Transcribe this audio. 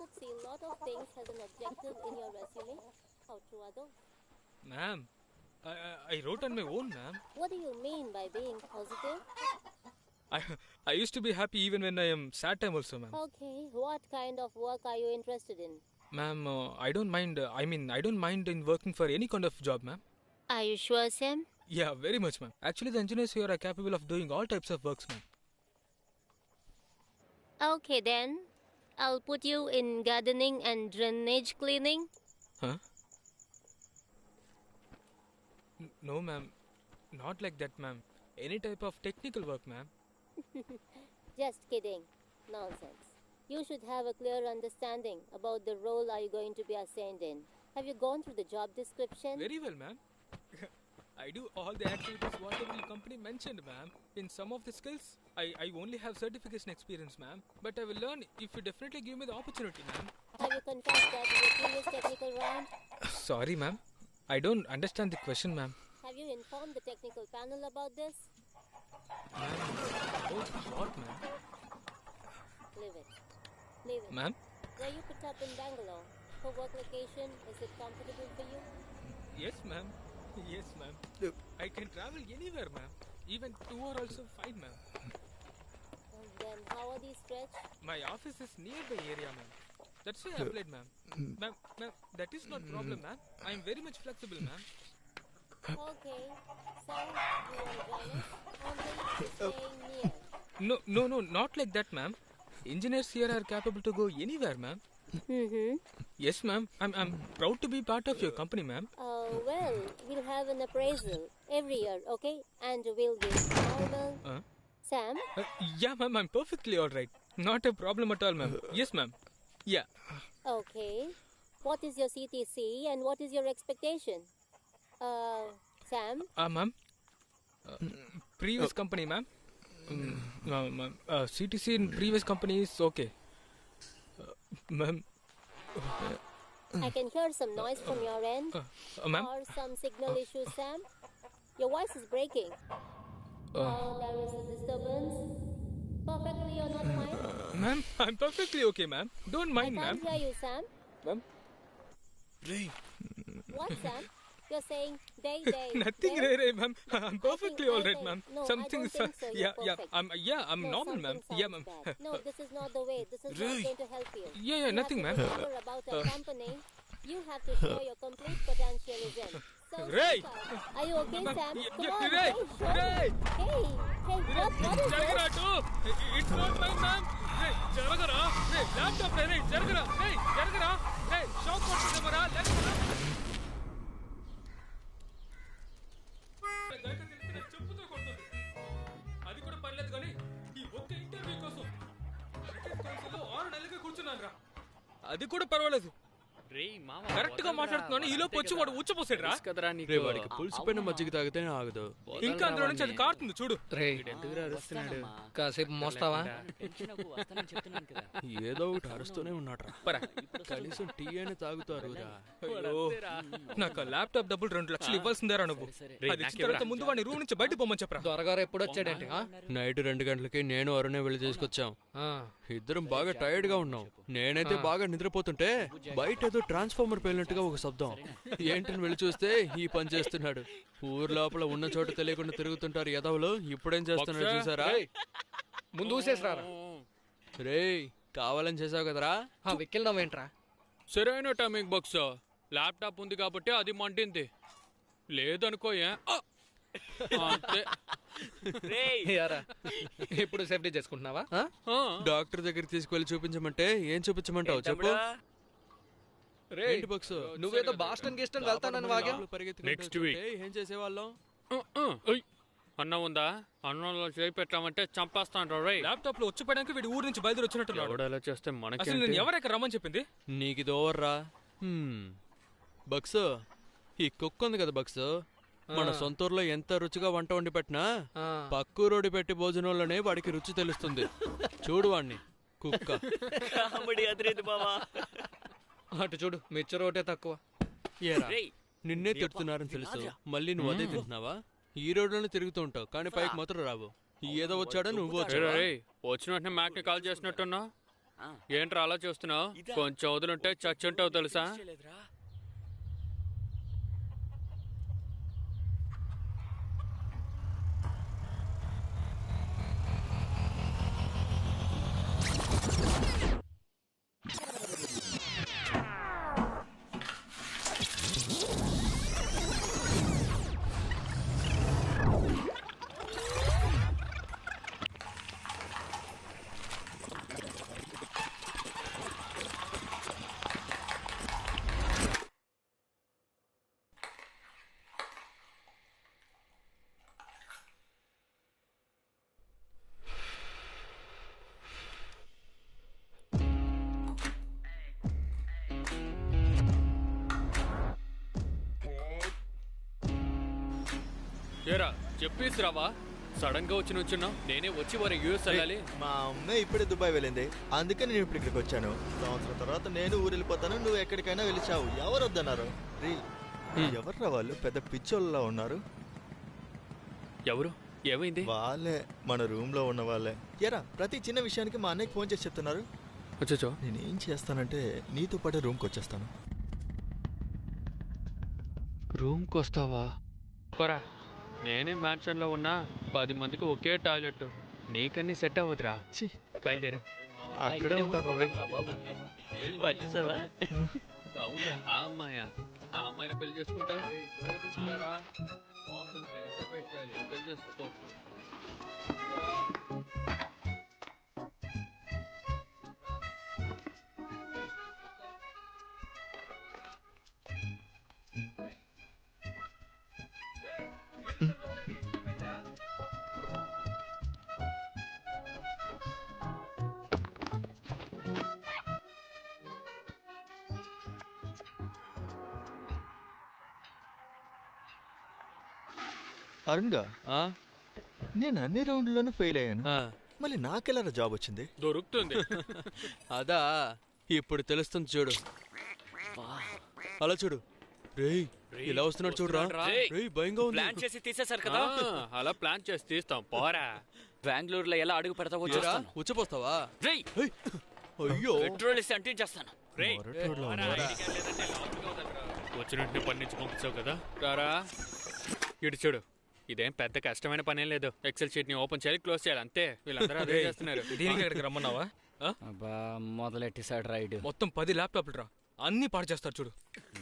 could see a lot of things as an objective in your resume. How true are those? Ma'am, I, I, I wrote on my own, ma'am. What do you mean by being positive? I, I used to be happy even when I am sad time also, ma'am. Okay, what kind of work are you interested in? Ma'am, uh, I don't mind, uh, I mean, I don't mind in working for any kind of job, ma'am. Are you sure, Sam? Yeah, very much, ma'am. Actually, the engineers here are capable of doing all types of works, ma'am. Okay, then. I'll put you in gardening and drainage cleaning. Huh? N- no, ma'am. Not like that, ma'am. Any type of technical work, ma'am. Just kidding. Nonsense. You should have a clear understanding about the role are you going to be assigned in. Have you gone through the job description? Very well, ma'am. I do all the activities whatever the company mentioned, ma'am. In some of the skills, I, I only have certification experience, ma'am. But I will learn if you definitely give me the opportunity, ma'am. Have you confessed that in previous technical round? Sorry, ma'am. I don't understand the question, ma'am. Have you informed the technical panel about this? Ma'am, about what, ma'am? Leave it. Leave it. Ma'am? Were you put up in Bangalore? For work location, is it comfortable for you? Yes, ma'am. Yes, ma'am. I can travel anywhere, ma'am. Even two are also fine, ma'am. And then how are these stretched? My office is nearby area, ma'am. That's why I applied, ma'am. Ma'am, ma'am, that is not problem, mm. ma'am. I am very much flexible, ma'am. Okay. So, you want to join? Only staying near. No, no, no, not like that, ma'am. Engineers here are capable to go anywhere, ma'am. Mm-hmm. Yes, ma'am. I'm, I'm proud to be part of your company, ma'am. Uh, well, we'll have an appraisal every year, okay? And we'll give normal. Uh, Sam, uh, yeah, ma'am. I'm perfectly all right. Not a problem at all, ma'am. Yes, ma'am. Yeah. okay. What is your CTC and what is your expectation? Uh, Sam, Uh, ma'am. Uh, previous company, ma'am. Mm, uh, ma'am. Uh, CTC in previous company is okay. Uh, ma'am. I can hear some noise from your end. Uh, uh, ma'am. Or some signal issues, Sam. Your voice is breaking. Uh, Oh, there is a disturbance. Perfectly, you're not fine. ma'am, I'm perfectly okay, ma'am. Don't I mind, ma'am. can't hear you, Sam. Ma'am. What, Sam? You're saying they, they. Nothing they? rare, ma'am. I'm perfectly all right, ma'am. No, something I don't think so. yeah, yeah. I'm yeah, I'm no, normal, ma'am. Yeah, ma'am. no, this is not the way. This is really? not going to help you. Yeah, yeah, you nothing, ma'am. about a company. You have to show your complete potential in. So, Ray! Are you okay, Sam? Come yeah, on, Ray! Ray! Hey! Hey, what, what is this? It's not mine, ma'am! Hey, Jaragara! Hey, laptop, Ray! Jaragara! Hey! అది కూడా పర్వాలేదు. కరెక్ట్గా మాట్లాడుతున్నాను ఈ లోపు వచ్చి వాడు ఉచ్చపోసాడు రా కదరా నీకు? రే వాడికి పులిసిపోయిన మజ్జిగ తాగితేనే ఆగదు. ఇంకా అందులో నుంచి అది కారుతుంది చూడు. రే కాసేపు మోస్తావా? ఏదో ఒకటి అరుస్తూనే ఉన్నాడ్రా. పరా. కనీసం టీ అయినా తాగుతారు రా నాకు ల్యాప్టాప్ డబ్బులు రెండు లక్షలు ఇవ్వాల్సిందేరా నువ్వు. అది ఇచ్చిన తర్వాత ముందు వాడిని రూమ్ నుంచి బయట పొమ్మని చెప్పరా. దొరగారు ఎప్పుడు వచ్చాడేంటి ఆ? నైట్ రెండు గంటలకి నేను అరుణే వెళ్ళి తీసుకొచ్చాం. ఆ, ఇద్దరం బాగా టైర్డ్గా ఉన్నాం. నేనైతే బాగా నిద్రపోతుంటే బయట ఏదో ట్రాన్స్ఫార్మర్ పేలినట్టుగా ఒక శబ్దం. ఏంటని వెళ్ళి చూస్తే ఈ పని చేస్తున్నాడు. ఊరు లోపల ఉన్న చోట తెలియకుండా తిరుగుతుంటారు యదవులు. ఇప్పుడేం చేస్తున్నాడు చూసారా? ముందు ఊసేసిరారా? రేయ్ కావాలని చేసావు కదరా? వెక్కిల్దాం ఏంట్రా? సరైన టైమింగ్ బాక్స్. ల్యాప్టాప్ ఉంది కాబట్టి అది మంటింది లేదనుకో ఇప్పుడు సేఫ్టీ చేసుకుంటున్నావా. డాక్టర్ దగ్గరికి తీసుకువెళ్ళి చూపించమంటే ఏం చూపించమంటావు? చెప్పు. రే ఏంటి బక్స్? నువ్వేదో బాస్టన్ గీస్టన్ వెళ్తానని వాగా? Next week. ఏం చేసేవాళ్ళం. అన్నం ఉందా? అన్నంలో చేయి పెట్టామంటే చంపేస్తాను రే ల్యాప్టాప్లో వచ్చిపోయడానికి వీడి ఊరు నుంచి బయలుదేరి వచ్చినట్టున్నాడు ఎవడలా చేస్తే అసలు మనకి నేను ఎవరైనా రమ్మని చెప్పింది? నీకు ఇది ఓవర్రా? హ్మ్. బక్స్ ఈ కుక్క ఉంది కదా బక్స్? మన సొంత ఊర్లో ఎంత రుచిగా వంట వండి పెట్టినా. పక్కూరోడి పెట్టి భోజనంలోనే వాడికి రుచి తెలుస్తుంది. చూడు వాణ్ణి కుక్క. అటు చూడు మిచ్చర్ ఒకటే తక్కువ. ఏరా, నిన్నే తిడుతున్నారని తెలుసు. మళ్ళీ నువ్వు అదే తింటున్నావా? ఈ రోడ్లోనే తిరుగుతూ ఉంటావు కానీ పైకి మాత్రం రావు. ఏదో వచ్చాడో నువ్వు వచ్చిన వెంటనే మ్యాక్ని కాల్ చేసినట్టున్నా ఏంట్రా అలా చూస్తున్నావు? కొంచెం వదులుంటే చచ్చుంటావు తెలుసా? ఏరా చెప్పేసి రావా సడన్గా వచ్చి నుంచున్నావు నేనే వచ్చి వారి యూఎస్ వెళ్ళాలి. మా అమ్మ ఇప్పుడే దుబాయ్ వెళ్ళింది. అందుకే నేను ఇప్పుడు ఇక్కడికి వచ్చాను. సంవత్సరం తర్వాత నేను ఊరు వెళ్ళిపోతాను నువ్వు ఎక్కడికైనా వెళ్ళిచావు. ఎవరు వద్దన్నారు? రీ ఎవర్రా వాళ్ళు? పెద్ద పిచ్చోళ్ళలా ఉన్నారు. ఎవరు? ఏమైంది? వాళ్ళే. మన రూమ్లో ఉన్న వాళ్ళే. ఎరా ప్రతి చిన్న విషయానికి మా అన్నయ్యకి ఫోన్ చేసి చెప్తున్నారు. వచ్చో నేనేం చేస్తానంటే నీతో పాటే రూమ్కి వచ్చేస్తాను. రూమ్కి వస్తావా? పోరా. నేనే మ్యాన్షన్లో ఉన్నా పది మందికి ఒకే టాయిలెట్ నీకన్నీ సెట్ అవ్వదురా. ఛీ, బయలుదేరు. అక్కడే ఉంటాను రే. అవునా? ఆ అమ్మాయా ఆ అమ్మాయిని పెళ్ళి చేసుకుంటావు పెళ్ళి చేసుకో అరుణ్గా ఆ? నేను అన్ని రౌండ్లోనూ ఫెయిల్ అయ్యాను. ఆ. మళ్ళీ నాకెలా జాబ్ వచ్చింది? దొరుకుతుంది. అదా ఇప్పుడు తెలుస్తుంది చూడు. అలా చూడు. రేయ్ ఇలా వస్తున్నాడు చూడురా వస్తున్నాడురా. రేయ్ భయంగా ఉంది. ప్లాన్ చేసి తీసేశారు కదా? ఆ, అలా ప్లాన్ చేసి తీస్తాం. పోరా. బెంగళూరులో ఎలా అడుగు పెడతావో ఏరా, చూస్తాను. ఉచ్చపోస్తావా? రేయ్! ఏయ్, అయ్యో. పెట్రోల్ ఇస్తే అంటించేస్తాను. రేయ్ ఉన్నాడా? వచ్చినట్టు పని నుంచి పంపించావు కదా? రారా. ఇటు చూడు. ఇదేం పెద్ద కష్టమైన పనేం లేదు. ఎక్సెల్ షీట్ని ఓపెన్ చేయాలి క్లోజ్ చేయాలి అంతే. వీళ్ళందరూ అదే చేస్తున్నారు. దీనికి ఎక్కడికి రమ్మన్నావా? ఆ? అబ్బా మొదలెట్టేశాడు రైడ్. మొత్తం పది ల్యాప్టాప్లు రా. అన్ని పాడు చేస్తారు చూడు.